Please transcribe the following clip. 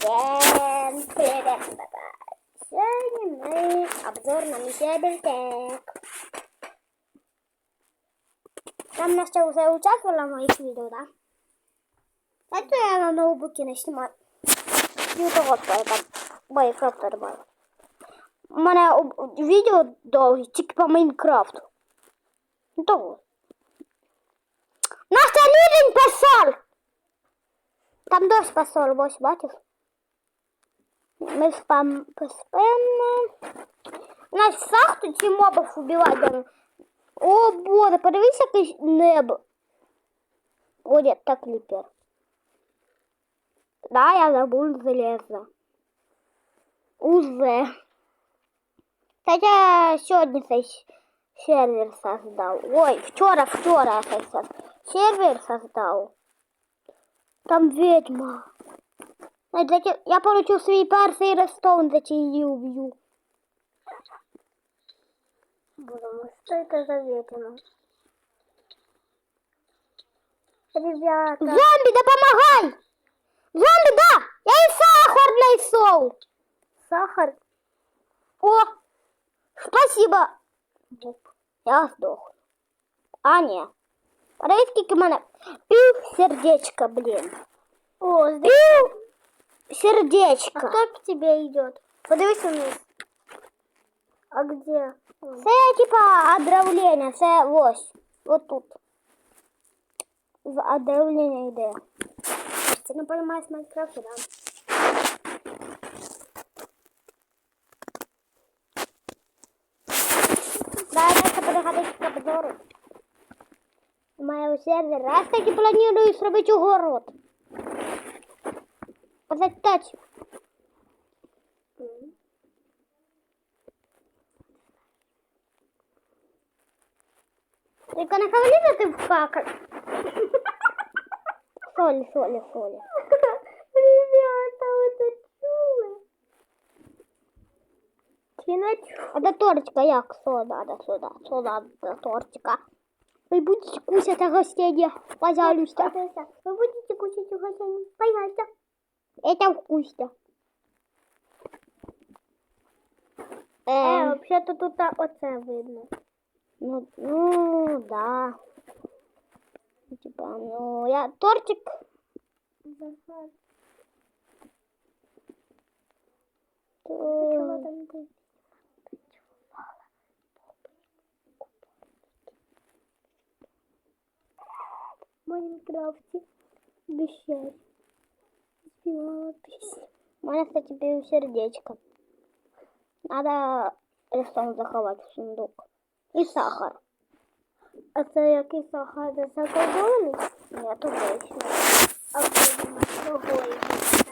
Всем привет, ребята! Сегодня мы обзор на мебельтек. Там Настя уже участвовала в моих видео, да? Это я на ноутбуке не снимаю. Ютуб там Майнкрафт нормально. У мене об- відео довгі, тільки по Майнкрафту. Ну того. Настя рівень посол! Там дощ посол, ось бачиш? Ми спам поспимо. У нас в шахту ці мобів убивати. О, боже, подивись якесь небо. О, нет, так кліпер. Да, я забыл залезо. Уже. Хотя сегодня цей с- сервер создал. Ой, вчера, вчера я цей со- сервер создал. Там ведьма. Ой, за те- Я получил свій перший рестон, за те її убью. Боже, что это за ведьма? Ребята. Зомби, да помогай! Зомби, да! Я и сахар найшел! Сахар? О! Спасибо! Я сдох. А, не. Подивись, скільки в мене. Пів сердечка, блин. О, Пів сердечка. А кто к тебе идет? Подивись вниз. А где? Це типа отравлення, це ось. Вот тут. В отравлення йде. Ти не понимаешь Майнкрафт, да? Да, Настя переходить к обзору. Моего сервера. Я, кстати, планирую зробить огород. Затать. Только на кого ты вкакал? Соли, соли, соли. Ребята, вы это чули? А до тортика як? Надо сюди? Що надо до тортика? Вы будете кушать угощение, пожалуйста. Вы будете кушать угощение, пожалуйста. Это вкусно. Э, вообще-то тут оце видно. Ну, ну, да. Типа, ну, я тортик. То- в Майнкрафте обещать спевала песню. Можно, кстати, пью сердечко. Надо рисунок заховать в сундук. И сахар. А це який сахар? Це сахар Нет, обычный. А другой.